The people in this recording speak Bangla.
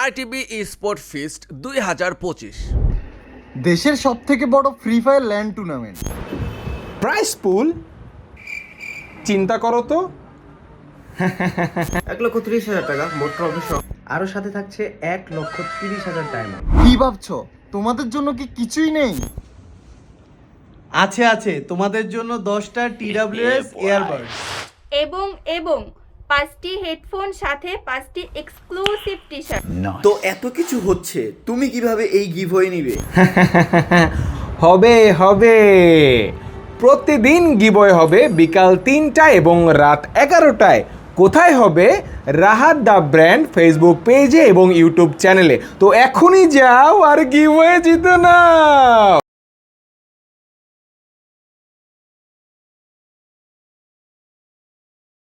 আরটিবি স্পোর্ট ফিস্ট দুই হাজার পঁচিশ। দেশের সব থেকে বড় Free Fire land tournament prize pool চিন্তা করো তো। এক লক্ষ ত্রিশ হাজার টাকা মোট ট্রফি সহ আরও সাথে থাকছে এক লক্ষ তিরিশ হাজার ডায়মন্ড কি ভাবছ? তোমাদের জন্য কি কিছুই নেই? আছে আছে। তোমাদের জন্য দশটা টিডাব্লিউএস এয়ারবাড এবং এবং পাঁচটি হেডফোন সাথে পাঁচটি এক্সক্লুসিভ টি শার্ট তো এত কিছু হচ্ছে তুমি কীভাবে এই গিভওয়ে নিবে? হবে হবে। প্রতিদিন গিবয় হবে বিকাল তিনটায় এবং রাত এগারোটায়। কোথায় হবে? রাহাত দ্য ব্র্যান্ড ফেসবুক পেজে এবং ইউটিউব চ্যানেলে। তো এখনই যাও আর গিবয়ে জিতো নাও।